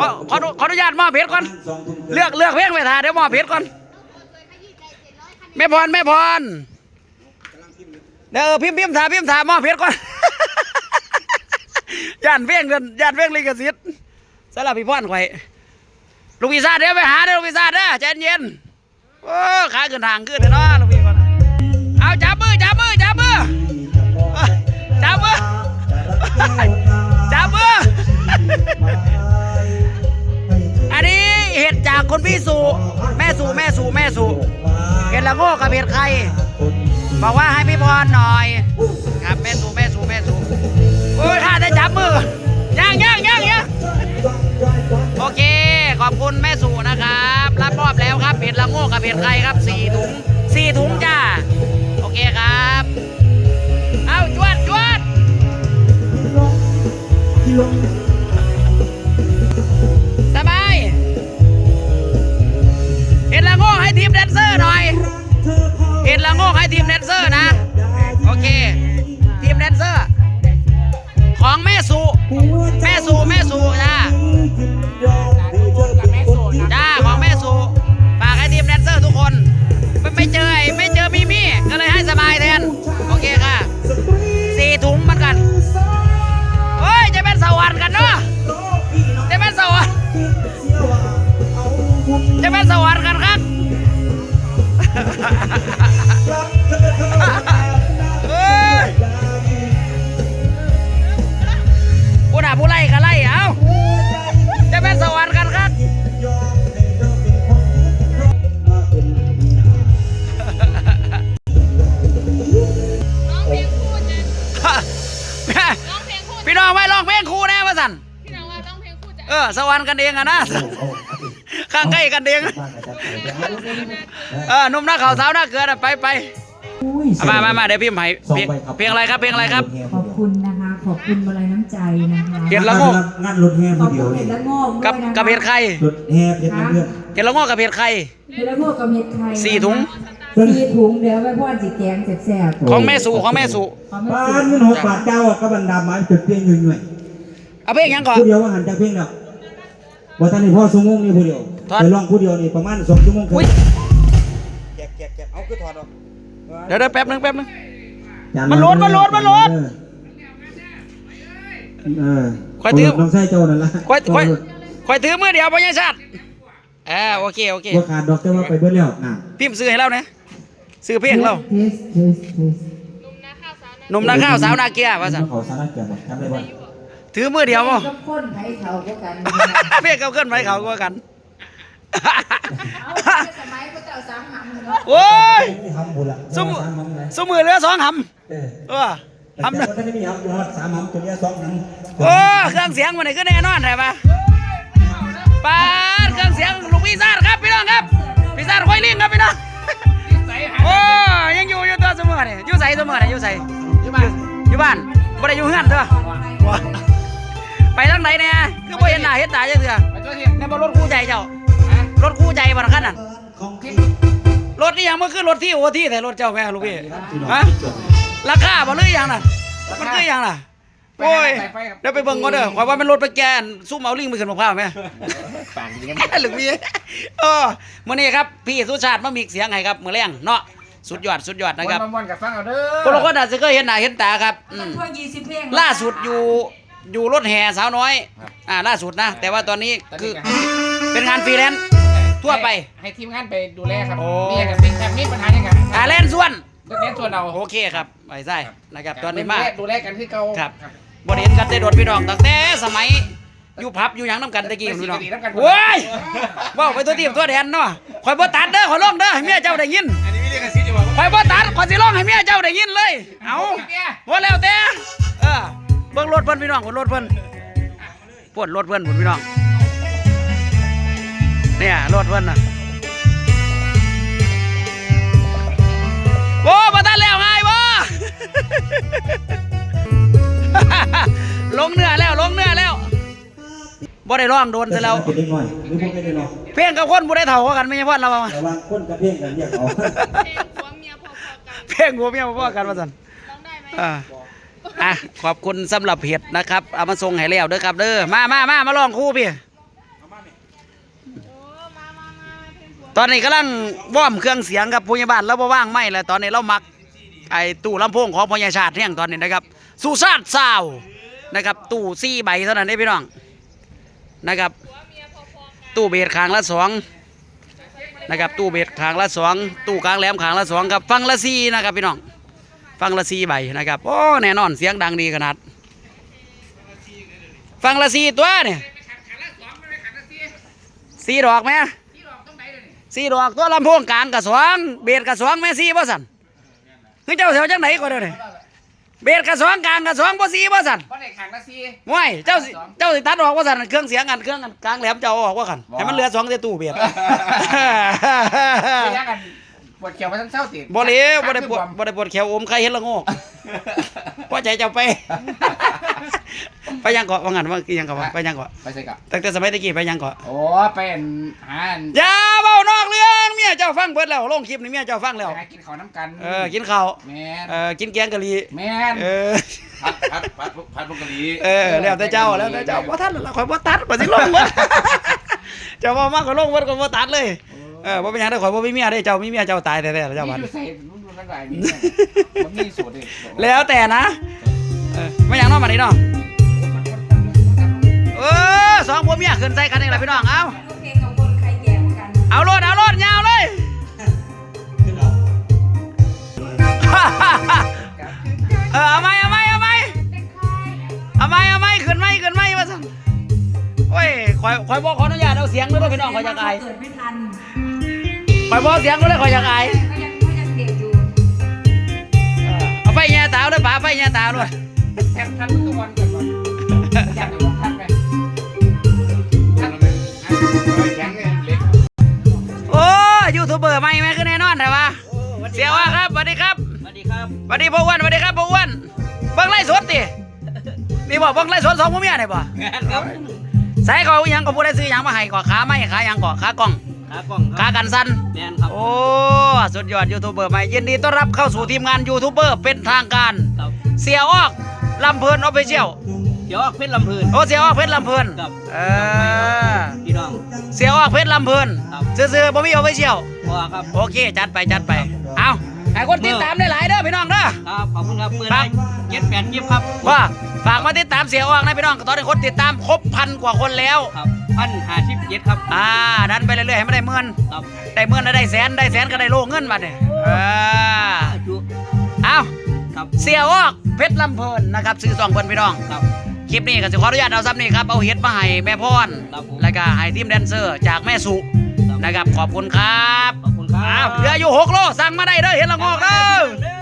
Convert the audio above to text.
ขอขอขออนุญาตมอบเพชรก่อน เลือกเลือกเพลงไปทาเดี๋ยวมอบเพชรก่อน แม่พรแม่พรเดี๋ยวพิมพ์พิมพ์ถาพิมพ์ถามอบเพชรก่อนย่านเพ่งกันย่านเพ่งลิขสิทธิ์สำหรับพี่พรข่อยลูกพิซซ่าเดี๋ยวไปหาเดี๋ยวลูกพิซซ่าเด้อใจเย็นโอ้ขาขึ้นทางขึ้นเนาะลูกพี่ คนพี่สู่แม่สู่แม่สู่แม่สู่เห็ดละโง่กับเห็ดใคร บอกว่าให้พี่พรหน่อย ครับแม่สู่แม่สู่แม่สู่โอ้ยข้าได้จับมือย่างย่างย่างย่างโอเค ขอบคุณแม่สู่นะครับ รับมอบแล้วครับเห็ดละโง่กับเห็ดใครครับสี่ถุงสี่ถุงจ้าโอเคครับ เอาจวดจวด ก็ให้ทีมแดนเซอร์นะ โอเค ทีมแดนเซอร์ ของแม่สุ เพลงคู่จะเออ สวรรค์กันเองอะนะข้างใกล้กันเองเออหนุ่มหน้าขาวสาวหน้าเกลือน่ะไปไปเอามามามาเดี๋ยวพี่ใหม่เพลงเพลงอะไรครับเพลงอะไรครับ ขอบคุณนะคะ ขอบคุณมาลัยน้ำใจนะคะเห็ดละโงกงานรถแห่ขอผู้บเดีคุยวณเห็นี่ดละโงกกับด้วยนะคะกับเห็ดไข่รถแห่เพชรเพื่อนเห็ดละโงกกับเห็ดไข่เห็ดละโงกกับเห็ดไข่สี่ถุงสี่ถุงเดี๋ยวไปพ่อนสีแกงแซ่บๆของแม่สู่ของแม่สู่ของแม่บ้าสุนเงินหกบาทเจ้าอะก็บันดามาจุดเพียงหน่วยเอาเพลงหยังก่อนๆผู้เดียวว่าหันจากเพียงแล้ว ว่าท่านนี่พ่อสงงนี่ผู้เดียวถอด ไปลองผู้เดียวนี่ประมาณสองชั่วโมงครึ่อุ้ยงแกะแกะแกะเอาคือถอดออกเดี๋ยวเดี๋ยวแป๊บนึงแป๊บนึง จามันโหลดมันโหลดมันโหลดเออค่อยถือ น้องไส้เจ้านั่นละค่อยค่อยค่อยถือมือเดียวพ่อใหญ่ชาติอ่าโอเคโอเค ว่าขาดดอกแต่ว่าไปเบิ้ลแล้วน่ะพิมพ์ซื้อให้เราเนี่ยซื้อเพลงเราเทสเทสเทสหนุ่มนาข้าวสาวนะหนุ่มนาข้าวสาวนาเกียว่าสันเขาสารเกิดบอกจำได้บ่ ถือมือเดียวมั้งก็ข้นไผ่เขาก็กันเพียงเขาขึ้นไปเขาก็กันเอาสมัยพระเจ้าสามหำเนาะโอ้ยไม่ทำบุญละสมมุสามหำเลยสมือเหลือสองหเออำเออทำหำแต่นะว่าท่านไม่มีหำอยู่ฮอดสามหำตัวเนี้ยสองหำโอ้เครื่องเสียงมันนี่ก็แน่นอนใช่ปะปาดเครื่องเสียงลูกพี่ซาดครับพี่น้องครับพี่ซาดค่อยลิงครับพี่น้องโอ้ยังอยู่อยู่ตัวเสมอเนี่ยอยู่ใส่เสมอเนี่ยอยู่ใส่อยู่บ้านอยู่บ้านบ่ได้อยู่เฮือนเด้อ ไปทางไหนเนี่ยคือบ่เห็นหน้าเห็นตาจังเถื่อแม่บ่รถคู่ใจเจ้ารถคู่ใจบ่ล่ะคันนั้นของที่รถนี่ยังมันคือรถที่โอที่แต่รถเจ้าแม่ลูกพี่ฮะราคาบ่เลยยังน่ะมันคือยังน่ะโอ้ยเดี๋ยวไปเบิ่งก่อนเด้อขอยว่ามันรถไปแกนซุ่มเอาลิงไปขึ้นมะพร้าวแม่ปานนี้ลูกพี่เออมื้อนี้ครับพี่สุชาติมามีเสียงให้ครับมื้อแรงเนาะสุดยอดสุดยอดนะครับม่วนๆกับฟังเอาเด้อคนละคนอาจจะเคยเห็นหน้าเห็นตาครับอืม ทั่วยี่สิบเพลง ล่าสุดอยู่ อยู่รถแห่สาวน้อยอ่าล่าสุดนะ แต่ว่าตอนนี้คือเป็นงานฟรีแลนซ์ ทั่วไปให้ทีมงานไปดูแลครับโอ้มีกับมีแบบมีปัญหาอย่างไงอ่าแลนส่วนรถเน้นส่วนเราโอเคครับไปใช่นะครับตอนนี้มาดูแลกันคือเก่าครับ บริเห็นกันได้โดดพี่น้องตั้งแต่สมัยอยู่พับอยู่หยังน้ำกันตะกี้พี่น้องโว้ยว้าวไปตัวทีมตัวแดนเนาะคอยบ่ตัดเด้อขอยร้องเด้อให้เมียเจ้าได้ยินอันนี้ไม่เรียกกันซิอยู่ว่าคอยบ่ตัดขอยสิร้องให้เมียเจ้าได้ยินเลย เอาว่าแล้วแต่เออ เบิ่งรถเพิ่นพี่น้องเบิ่งรถเพิ่นปวดรถเพิ่นพุ่นพี่น้อง เนี่ยรถเพิ่นน่ะโอ้บ่ทันแล้วไงบ่ลงเนื้อแล้วลงเนื้อแล้วบ่ได้ร้องโดนซะแล้วเป็นเล็กน้อยหรือพวกไม่ได้หรอกเพลงกับคนบ่ได้เท่ากันไม่ใช่พ่อเราว่าระวังคนกับเพียงกันเรียกเขาเพลงผัวเมียพอๆกันเพลงหัวเมียพ่อกันว่าซั่นร้องได้ไหมอ่า อะขอบคุณสำหรับเห็ดนะครับ เอามาส่งให้แล้วเด้อครับ เด้อมามามามาลองคู่พี่ตอนนี้กำลังว่อมเครื่องเสียงครับพยาบาลแล้วบ่ว่างไม่เลยตอนนี้เรามักไอ้ตู้ลำโพงของพญาชาติเที่ยงตอนนี้นะครับสุชาติสาวนะครับตู้ซี่ใบเท่านั้นได้พี่น้องนะครับ ตู้เบสคางละสองนะครับตู้เบสคางละสองตู้กลางแหลมคางละสองครับฟังละซี่นะครับพี่น้อง ฟังละสี่ใบนะครับโอ้แน่นอนเสียงดังดีขนาด ฟังละสี่ตัวเนี่ยสี่ดอกไหมสี่ดอกตัวลำโพงกลางกับสองเบสกับสองแม่สี่บ่สันเฮ้ยเจ้าแถวจังไหนก็ได้เนี่ยเบสกับสองกลางกับสองบ่สี่บ่สันเพราะในขังละซีว้ายเจ้าเจ้าสิตัดออกว่สันเครื่องเสียงกันเครื่องกันกลางแหลมเจ้าออกว่ากันให้มันเหลือสองแต่ตู้เบียดไม่ยากกัน ปวดเขียวมาทั้งเช้าติดบ่เลยบ่ได้ปวดบ่ได้ปวดแขวอมใครเห็นละโงกพอใจเจ้าไป ไปยังเกาะว่างั้นว่ายังเกาะวะไปยังเกาะไปใส่กับตั้งแต่สมัยตะกี้ไปยังเกาะโอ้เป็นหาอย่าเว้านอกเรื่องเมียเจ้าฟังเบิดแล้วลงคลิปนี่เมียเจ้าฟังแล้วหากินข้าวน้ำกันเออกินข้าวแม่นเออกินแกงกะหรี่แม่นเออพัดพัดพัดพัดพวกกะหรี่เออแล้วแต่เจ้าแล้วแต่เจ้าบ่ทันแล้วข่อยบ่ตัดข่อยสิลงเบิดเจ้าบ่มากข่อยลงเบิดข่อยบ่ตัดเลย เออบ่เป็นหยังเด้อข่อยบ่มีเมียเด้เจ้ามีเมียเจ้าตายแท้ๆแล้วเจ้าบัด นี่ดูใส่รุ่นรุ่นอะไรนี่มันมีสูตรเลยแล้วแต่นะ เออไม่หยังเนาะบัดนี้เนาะเออสองผัวเมียขึ้นใส่กันเองล่ะพี่น้อง เอาลูกเพลงของคนใครแก่กว่ากัน เอาโลดเอาโลดยาวเลย เออเอาไหมเอาไหมเอาไหมเอาไหมเอาไหมขึ้นไหมขึ้นไหมว่าสั่นโอ้ยคอยคอยบอกขออนุญาตเอาเสียงด้วยเด้อพี่น้องขอยอยากอาย เกิดไม่ทันค อยบอกเสียงด้วยเด้อขอยอยากอายก็ยังก็ยังเด็กอยู่เออเอาไฟแย่ตาด้วยป๋าไฟแย่ตาด้วยแทนทันทุกวันกันก่อนอยากดูทันไหมทันไหมแข็งเล็กโอ้ยูทูบเบอร์ใหม่ไหมคือแน่นอนแต่ว่าเสียว่าครับสวัสดีครับสวัสดีครับสวัสดีพ่ออ้วนสวัสดีครับพ่ออ้วนเบิ่งไล่สดตินี่บอกเบิ่งไล่สดสองผัวเมียได้บ่งานครับใส่เขาอิหยังก็บ่ได้ซื้อหยังมาให้ก่อขาไม่ขาหยังก่อขากล้อง ขากล้องคขารับกันสั้นแมนครับโอ้สุดยอดยูทูบเบอร์ใหม่ยินดีต้อนรับเข้าสู่ทีมงานยูทูบเบอร์เป็นทางการ ครับเสียออกลำเพลินออฟฟิเชียลเดี๋ยวออกเพชรลำเพลินโอ้เสียออกเพชรลำเพลินครับ เออพี่น้อง เสียออกเพชรลำเพลินครับ ซื่อๆบ่มีออฟฟิเชียลพอครับ โอเคจัดไปจัดไปเอาให้คนติดตามได้หลายเด้อพี่น้องเด้อ ครับขอบคุณครับเมื่อครัได้บเจ็ดแปดยิบครับว่า ฝากมาติดตามเสียออกนะพี่น้องตอนนี้คนติดตามครบพันกว่าคนแล้วครับพันหาชิปเจ็ดครับ อ่าดันไปเรื่อยๆให้มันได้หมื่นครับได้หมื่นแล้วได้แสนได้แสนก็ได้โลเงินมาเนี่ยเออจุเอาครับเสียออกเพชรลำเพลินนะครับซื้อสองเพิ่นพี่น้องครับคลิปนี้ก็สิขออนุญาตเอาซ้ำนี่ครับเอาเห็ดมาให้แม่พรครับผมแล้วก็ให้ทีมแดนเซอร์จากแม่สุครับนะครับขอบคุณครับขอบคุณครัอ้าวบเหลืออยู่หกโลสั่งมาได้เด้อเห็ดละงอกเด้อเด้อ